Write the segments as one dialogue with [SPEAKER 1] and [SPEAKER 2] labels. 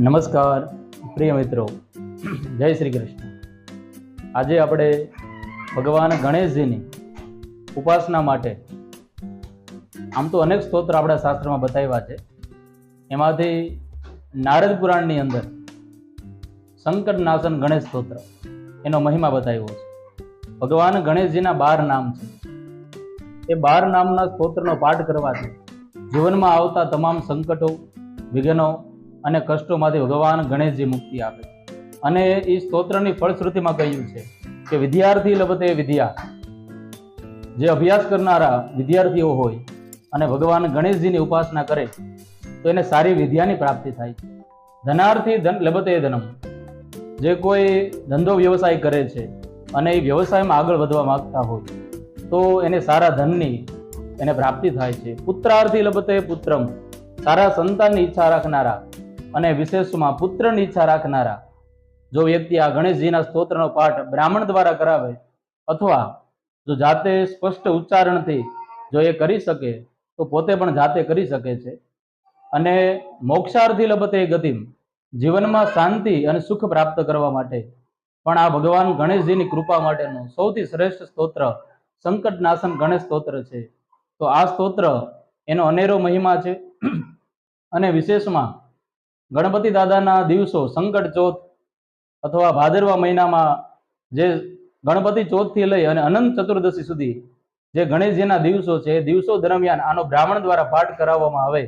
[SPEAKER 1] નમસ્કાર, પ્રિય મિત્રો. જય શ્રી કૃષ્ણ. આજે આપણે ભગવાન ગણેશજીની ઉપાસના માટે, આમ તો અનેક સ્તોત્ર આપણા શાસ્ત્રમાં બતાવ્યા છે. એમાંથી નારદ પુરાણની અંદર સંકટ નાશન ગણેશ સ્તોત્ર એનો મહિમા બતાવ્યો છે. ભગવાન ગણેશજીના બાર નામ છે. એ બાર નામના સ્તોત્રનો પાઠ કરવાથી જીવનમાં આવતા તમામ સંકટો, વિઘ્નો અને કષ્ટોમાંથી ભગવાન ગણેશજી મુક્તિ આપે. અને એ સ્તોત્રની ફળશ્રુતિમાં કહ્યું છે કે વિદ્યાર્થી લબતે વિદ્યા. જે અભ્યાસ કરનારા વિદ્યાર્થીઓ હોય અને ભગવાન ગણેશજીની ઉપાસના કરે, તો એને સારી વિદ્યાની પ્રાપ્તિ થાય છે. ધનાર્થી ધન લબતે ધનમ. જે કોઈ ધંધો વ્યવસાય કરે છે અને એ વ્યવસાયમાં આગળ વધવા માંગતા હોય, તો એને સારા ધનની એને પ્રાપ્તિ થાય છે. પુત્રાર્થી લબતે પુત્રમ. સારા સંતાનની ઈચ્છા રાખનારા અને વિશેષમાં પુત્રની ઈચ્છા રાખનારા. જો વ્યક્તિ આ ગણેશજીના સ્તોત્રનો પાઠ બ્રાહ્મણ દ્વારા કરાવે અથવા જો જાતે સ્પષ્ટ ઉચ્ચારણથી જો એ કરી શકે, તો પોતે પણ જાતે કરી શકે છે. અને મોક્ષાર્થી લબતે ગતિમ, જીવનમાં શાંતિ અને સુખ પ્રાપ્ત કરવા માટે. પણ આ ભગવાન ગણેશજીની કૃપા માટેનું સૌથી શ્રેષ્ઠ સ્તોત્ર સંકટ નાશન ગણેશ સ્તોત્ર છે. તો આ સ્તોત્ર એનો અનેરો મહિમા છે. અને વિશેષમાં ગણપતિ દાદાના દિવસો સંકટ ચોથ અથવા ભાદરવા મહિનામાં જે ગણપતિ ચોથથી લઈ અને અનંત ચતુર્દશી સુધી જે ગણેશજીના દિવસો છે દિવસો દરમિયાન આનો બ્રાહ્મણ દ્વારા પાઠ કરાવવામાં આવે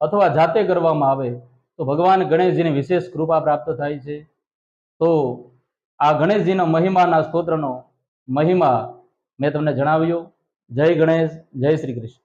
[SPEAKER 1] અથવા જાતે કરવામાં આવે, તો ભગવાન ગણેશજીની વિશેષ કૃપા પ્રાપ્ત થાય છે. તો આ ગણેશજીનો મહિમાના સ્તોત્રનો મહિમા મેં તમને જણાવ્યો. જય ગણેશ, જય શ્રી કૃષ્ણ.